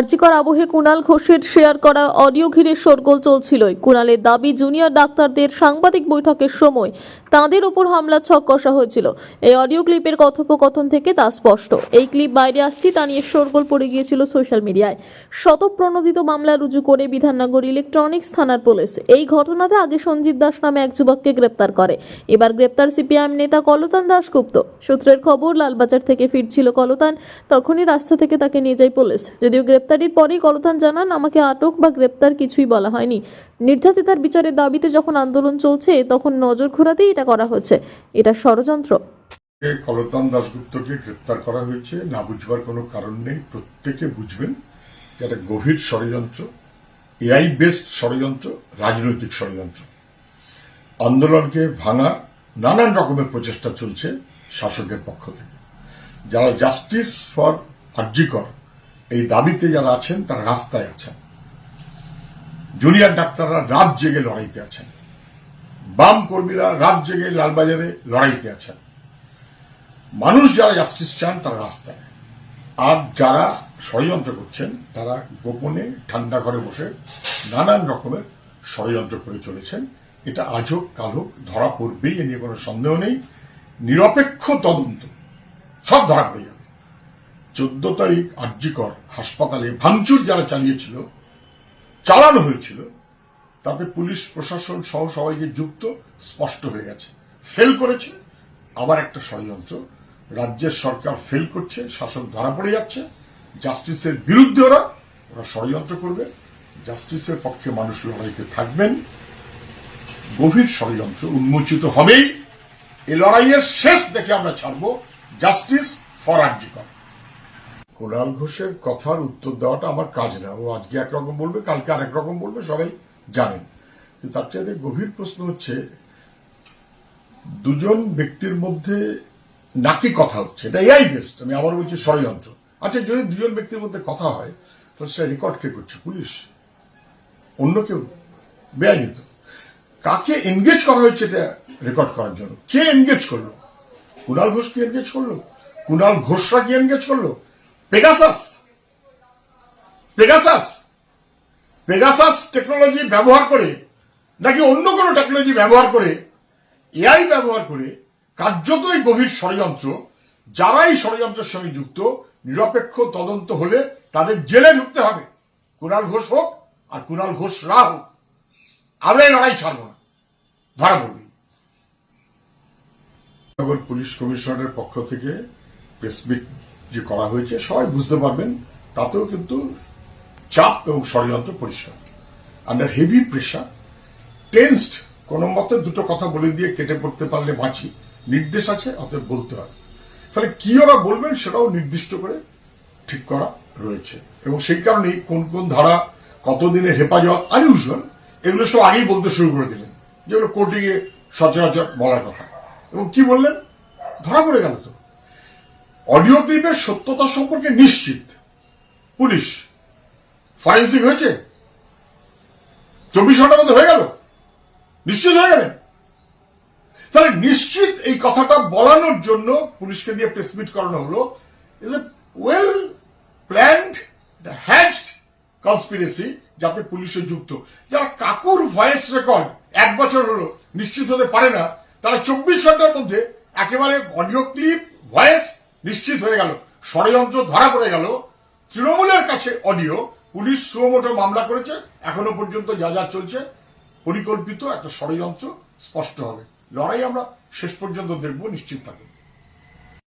আর্জিকর আবহে কুণাল ঘোষের শেয়ার করা অডিও ঘিরে শোরগোল চলছিল কুণালের দাবি, জুনিয়র ডাক্তারদের সাংবাদিক বৈঠকের সময় তাঁদের উপর হামলার ছক কষা হয়েছিল। এই অডিও ক্লিপের কথোপকথন থেকে তা স্পষ্ট। এই ক্লিপ বাইরে আসতেই তা নিয়ে শোরগোল পড়ে গিয়েছিল সোশ্যাল মিডিয়ায়। শতপ্রণোদিত মামলা রুজু করে বিধাননগর ইলেকট্রনিক্স থানার পুলিশ। এই ঘটনাতে আগে সঞ্জীব দাস নামে এক যুবককে গ্রেপ্তার করে। এবার গ্রেপ্তার সিপিআইএম নেতা কলতান দাশগুপ্ত। সূত্রের খবর, লালবাজার থেকে ফিরছিল কলতান। তখনই রাস্তা থেকে তাকে নিয়ে যায় পুলিশ। যদিও গ্রেপ্তারির পরেই কলতান জানান, আমাকে আটক বা গ্রেপ্তার কিছুই বলা হয়নি। নির্যাতিতার বিচারের দাবিতে যখন আন্দোলন চলছে, তখন নজর ঘোরাতেই এটা করা হচ্ছে। এটা ষড়যন্ত্র। কলতান দাশগুপ্তকে গ্রেপ্তার করা হয়েছে, না বুঝবার কোনো কারণ নেই। প্রত্যেকে বুঝবেন যে একটা গভীর ষড়যন্ত্র, এআই বেসড ষড়যন্ত্র, রাজনৈতিক ষড়যন্ত্র। আন্দোলনকে ভাঙার নানান রকমের প্রচেষ্টা চলছে শাসকের পক্ষ থেকে। যারা জাস্টিস ফর আর্জিকর এই দাবিতে যারা আছেন, তারা রাস্তায় আছেন। জুনিয়র ডাক্তাররা রাত জেগে লড়াইতে আছেন। বাম কর্মীরা রাত জেগে লালবাজারে লড়াইতে আছেন। মানুষ যারা জাস্টিস চান, তারা রাস্তায়। আর যারা ষড়যন্ত্র করছেন, তারা গোপনে ঠান্ডা ঘরে বসে নানান রকমের ষড়যন্ত্র করে চলেছেন। এটা আজ হোক, কাল হোক, ধরা পড়বেই, এ নিয়ে কোনো সন্দেহ নেই। নিরপেক্ষ তদন্ত, সব ধরা পড়ে চোদ্দ তারিখ আর্যিকর হাসপাতালে ভাঙচুর যারা চালিয়েছিল, চালানো হয়েছিল, তাতে পুলিশ, প্রশাসন সহ সবাই যে যুক্ত, স্পষ্ট হয়ে গেছে। ফেল করেছে, আবার একটা ষড়যন্ত্র। রাজ্যের সরকার ফেল করছে, শাসক ধরা পড়ে যাচ্ছে। জাস্টিসের বিরুদ্ধে ওরা ওরা ষড়যন্ত্র করবে। জাস্টিসের পক্ষে মানুষ লড়াইতে থাকবেন। গভীর ষড়যন্ত্র উন্মোচিত হবেই। এই লড়াইয়ের শেষ দেখে আমরা ছাড়বো জাস্টিস ফর আর্জিকর কুণাল ঘোষের কথার উত্তর দেওয়াটা আমার কাজ না। ও আজকে একরকম বলবে, কালকে আরেক রকম বলবে, সবাই জানেন। তার চাইতে গভীর প্রশ্ন হচ্ছে, দুজন ব্যক্তির মধ্যে নাকি কথা হচ্ছে? এটা এআই বেস্ট আমি আবার বলছি ষড়যন্ত্র। আচ্ছা যদি দুজন ব্যক্তির মধ্যে কথা হয়, তাহলে সেটা রেকর্ড কে করছে? পুলিশ? অন্য কেউ? বেআইনি তো কাকে এনগেজ করা হয়েছে এটা রেকর্ড করার জন্য? কে এনগেজ করল? কুণাল ঘোষ কি এনগেজ করল? কুণাল ঘোষরা কি এনগেজ করল? পেগাসাস পেগাসাস পেগাসাস টেকনোলজি ব্যবহার করে, নাকি অন্য কোনো টেকনোলজি ব্যবহার করে এআই ব্যবহার করে কার্যতই গভীর ষড়যন্ত্র, যারাই ষড়যন্ত্রের সঙ্গে যুক্ত, নিরপেক্ষ, তদন্ত হলে তাদের জেলে ঢুকতে হবে। কুণাল ঘোষ হোক আর কুণাল ঘোষ রা হোক, আমরা এই লড়াই ছাড়বো না। ধরা পড়বি। পুলিশ কমিশনারের পক্ষ থেকে প্রেসমিট যে করা হয়েছে, সবাই বুঝতে পারবেন, তাতেও কিন্তু চাপ এবং ষড়যন্ত্র পরিষ্কার। আন্ডার হেভি প্রেশার টেন্সড কোন মতে দুটো কথা বলে দিয়ে কেটে পড়তে পারলে বাঁচি। নির্দেশ আছে, অতএব বলতে হয় ফলে কি ওরা বলবেন সেটাও নির্দিষ্ট করে ঠিক করা রয়েছে। এবং সেই কারণেই কোন কোন ধারা, কতদিনের হেফাজত আনইউজুয়াল এগুলো সব আগেই বলতে শুরু করে দিলেন। যেগুলো কোর্টে গিয়ে সচরাচর বলার কথা। এবং কি বললেন? ধরা পড়ে গেল তো। অডিও ক্লিপের সত্যতা সম্পর্কে নিশ্চিত। পুলিশ। ফরেন্সিক হয়েছে? চব্বিশ ঘণ্টার মধ্যে হয়ে গেল? নিশ্চিত হয়ে গেলেন? তাহলে নিশ্চিত এই কথাটা বলানোর জন্য পুলিশকে দিয়ে প্রেসমিট করানো হলো। Is a well planned hatched conspiracy যাতে পুলিশে যুক্ত। যারা কাকুর ভয়েস রেকর্ড এক বছর হলো, নিশ্চিত হতে পারে না, তারা চব্বিশ ঘণ্টার মধ্যে একেবারে অডিও ক্লিপ ভয়েস নিশ্চিত হয়ে গেল। ষড়যন্ত্র ধরা পড়ে গেল। তৃণমূলের কাছে অডিও। পুলিশ সুমোটো মামলা করেছে। এখনও পর্যন্ত যা যা চলছে, পরিকল্পিত একটা ষড়যন্ত্র স্পষ্ট হবে। লড়াই আমরা শেষ পর্যন্ত দেখব, নিশ্চিত থাকুন